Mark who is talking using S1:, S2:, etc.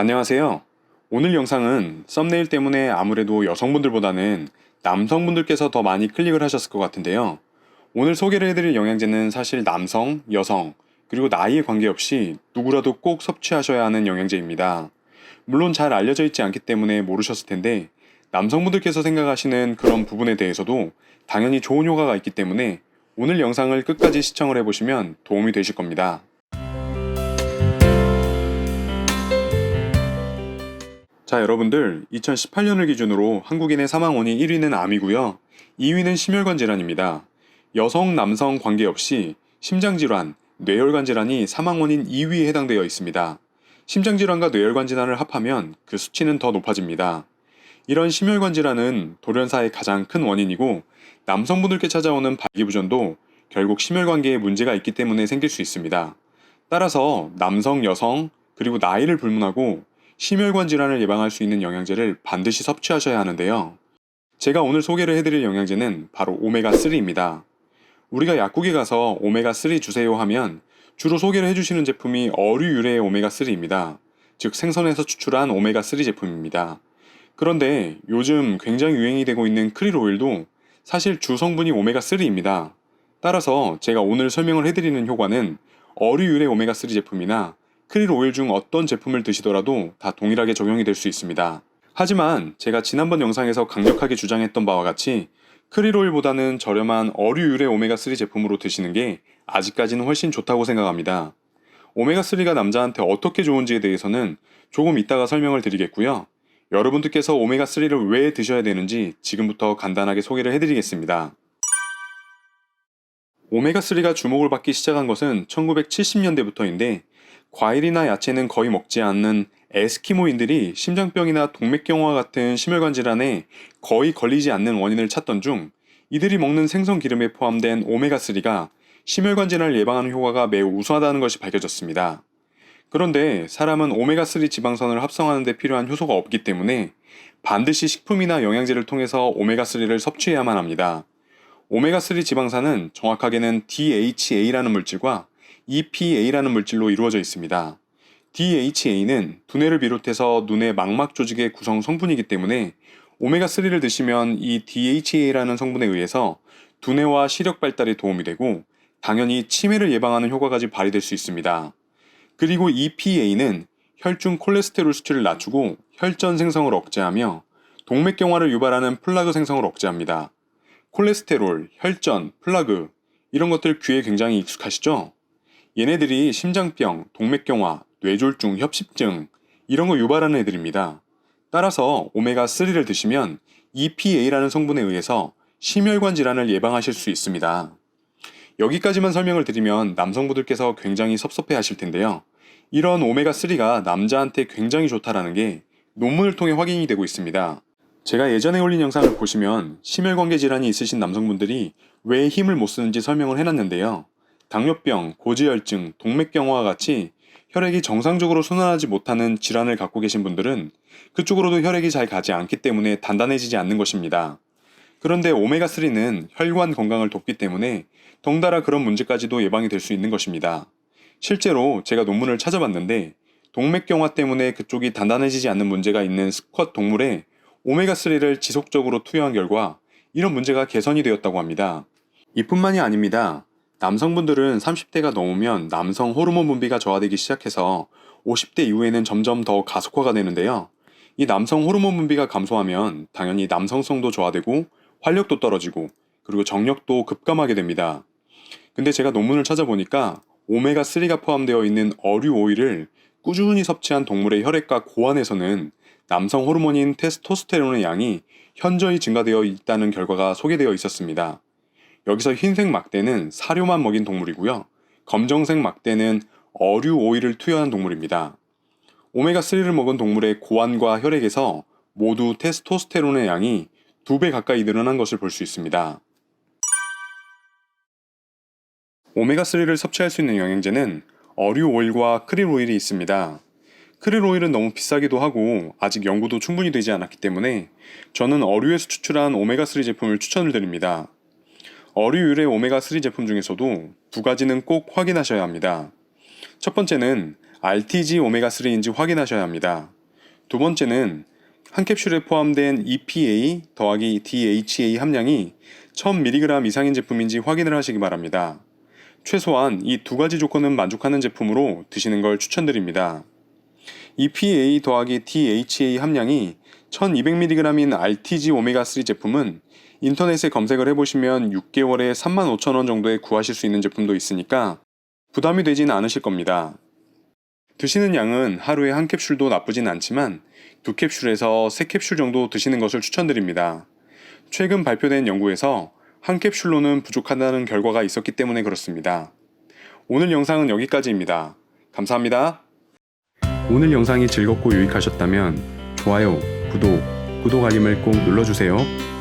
S1: 안녕하세요. 오늘 영상은 썸네일 때문에 아무래도 여성분들보다는 남성분들께서 더 많이 클릭을 하셨을 것 같은데요. 오늘 소개를 해드릴 영양제는 사실 남성, 여성, 그리고 나이에 관계없이 누구라도 꼭 섭취하셔야 하는 영양제입니다. 물론 잘 알려져 있지 않기 때문에 모르셨을 텐데 남성분들께서 생각하시는 그런 부분에 대해서도 당연히 좋은 효과가 있기 때문에 오늘 영상을 끝까지 시청을 해보시면 도움이 되실 겁니다. 자, 여러분들, 2018년을 기준으로 한국인의 사망 원인 1위는 암이고요. 2위는 심혈관 질환입니다. 여성, 남성 관계없이 심장질환, 뇌혈관 질환이 사망 원인 2위에 해당되어 있습니다. 심장질환과 뇌혈관 질환을 합하면 그 수치는 더 높아집니다. 이런 심혈관 질환은 돌연사의 가장 큰 원인이고 남성분들께 찾아오는 발기부전도 결국 심혈관계에 문제가 있기 때문에 생길 수 있습니다. 따라서 남성, 여성, 그리고 나이를 불문하고 심혈관 질환을 예방할 수 있는 영양제를 반드시 섭취하셔야 하는데요. 제가 오늘 소개를 해드릴 영양제는 바로 오메가3입니다. 우리가 약국에 가서 오메가3 주세요 하면 주로 소개를 해주시는 제품이 어류 유래의 오메가3입니다. 즉 생선에서 추출한 오메가3 제품입니다. 그런데 요즘 굉장히 유행이 되고 있는 크릴 오일도 사실 주 성분이 오메가3입니다. 따라서 제가 오늘 설명을 해드리는 효과는 어류 유래 오메가3 제품이나 크릴 오일 중 어떤 제품을 드시더라도 다 동일하게 적용이 될 수 있습니다. 하지만 제가 지난번 영상에서 강력하게 주장했던 바와 같이 크릴 오일보다는 저렴한 어류 유래 오메가3 제품으로 드시는 게 아직까지는 훨씬 좋다고 생각합니다. 오메가3가 남자한테 어떻게 좋은지에 대해서는 조금 이따가 설명을 드리겠고요. 여러분들께서 오메가3를 왜 드셔야 되는지 지금부터 간단하게 소개를 해드리겠습니다. 오메가3가 주목을 받기 시작한 것은 1970년대부터인데 과일이나 야채는 거의 먹지 않는 에스키모인들이 심장병이나 동맥경화 같은 심혈관 질환에 거의 걸리지 않는 원인을 찾던 중 이들이 먹는 생선 기름에 포함된 오메가3가 심혈관 질환을 예방하는 효과가 매우 우수하다는 것이 밝혀졌습니다. 그런데 사람은 오메가3 지방산을 합성하는 데 필요한 효소가 없기 때문에 반드시 식품이나 영양제를 통해서 오메가3를 섭취해야만 합니다. 오메가3 지방산은 정확하게는 DHA라는 물질과 EPA라는 물질로 이루어져 있습니다. DHA는 두뇌를 비롯해서 눈의 망막 조직의 구성 성분이기 때문에 오메가3를 드시면 이 DHA라는 성분에 의해서 두뇌와 시력 발달에 도움이 되고 당연히 치매를 예방하는 효과까지 발휘될 수 있습니다. 그리고 EPA는 혈중 콜레스테롤 수치를 낮추고 혈전 생성을 억제하며 동맥경화를 유발하는 플라그 생성을 억제합니다. 콜레스테롤, 혈전, 플라그 이런 것들 귀에 굉장히 익숙하시죠? 얘네들이 심장병, 동맥경화, 뇌졸중, 협심증 이런 거 유발하는 애들입니다. 따라서 오메가3를 드시면 EPA라는 성분에 의해서 심혈관 질환을 예방하실 수 있습니다. 여기까지만 설명을 드리면 남성분들께서 굉장히 섭섭해 하실 텐데요. 이런 오메가3가 남자한테 굉장히 좋다라는 게 논문을 통해 확인이 되고 있습니다. 제가 예전에 올린 영상을 보시면 심혈관계 질환이 있으신 남성분들이 왜 힘을 못 쓰는지 설명을 해놨는데요. 당뇨병, 고지혈증, 동맥경화와 같이 혈액이 정상적으로 순환하지 못하는 질환을 갖고 계신 분들은 그쪽으로도 혈액이 잘 가지 않기 때문에 단단해지지 않는 것입니다. 그런데 오메가3는 혈관 건강을 돕기 때문에 덩달아 그런 문제까지도 예방이 될 수 있는 것입니다. 실제로 제가 논문을 찾아봤는데 동맥경화 때문에 그쪽이 단단해지지 않는 문제가 있는 스쿼트 동물에 오메가3를 지속적으로 투여한 결과 이런 문제가 개선이 되었다고 합니다. 이뿐만이 아닙니다. 남성분들은 30대가 넘으면 남성 호르몬 분비가 저하되기 시작해서 50대 이후에는 점점 더 가속화가 되는데요. 이 남성 호르몬 분비가 감소하면 당연히 남성성도 저하되고 활력도 떨어지고 그리고 정력도 급감하게 됩니다. 근데 제가 논문을 찾아보니까 오메가3가 포함되어 있는 어류 오일을 꾸준히 섭취한 동물의 혈액과 고안에서는 남성 호르몬인 테스토스테론의 양이 현저히 증가되어 있다는 결과가 소개되어 있었습니다. 여기서 흰색 막대는 사료만 먹인 동물이고요. 검정색 막대는 어류 오일을 투여한 동물입니다. 오메가3를 먹은 동물의 고안과 혈액에서 모두 테스토스테론의 양이 두 배 가까이 늘어난 것을 볼 수 있습니다. 오메가3를 섭취할 수 있는 영양제는 어류 오일과 크릴 오일이 있습니다. 크릴 오일은 너무 비싸기도 하고 아직 연구도 충분히 되지 않았기 때문에 저는 어류에서 추출한 오메가3 제품을 추천을 드립니다. 어류 유래 오메가3 제품 중에서도 두 가지는 꼭 확인하셔야 합니다. 첫 번째는 RTG 오메가3인지 확인하셔야 합니다. 두 번째는 한 캡슐에 포함된 EPA 더하기 DHA 함량이 1000mg 이상인 제품인지 확인을 하시기 바랍니다. 최소한 이 두 가지 조건은 만족하는 제품으로 드시는 걸 추천드립니다. EPA 더하기 DHA 함량이 1200mg인 RTG 오메가3 제품은 인터넷에 검색을 해보시면 6개월에 35,000원 정도에 구하실 수 있는 제품도 있으니까 부담이 되진 않으실 겁니다. 드시는 양은 하루에 한 캡슐도 나쁘진 않지만 두 캡슐에서 세 캡슐 정도 드시는 것을 추천드립니다. 최근 발표된 연구에서 한 캡슐로는 부족하다는 결과가 있었기 때문에 그렇습니다. 오늘 영상은 여기까지입니다. 감사합니다. 오늘 영상이 즐겁고 유익하셨다면 좋아요, 구독, 구독 알림을 꼭 눌러주세요.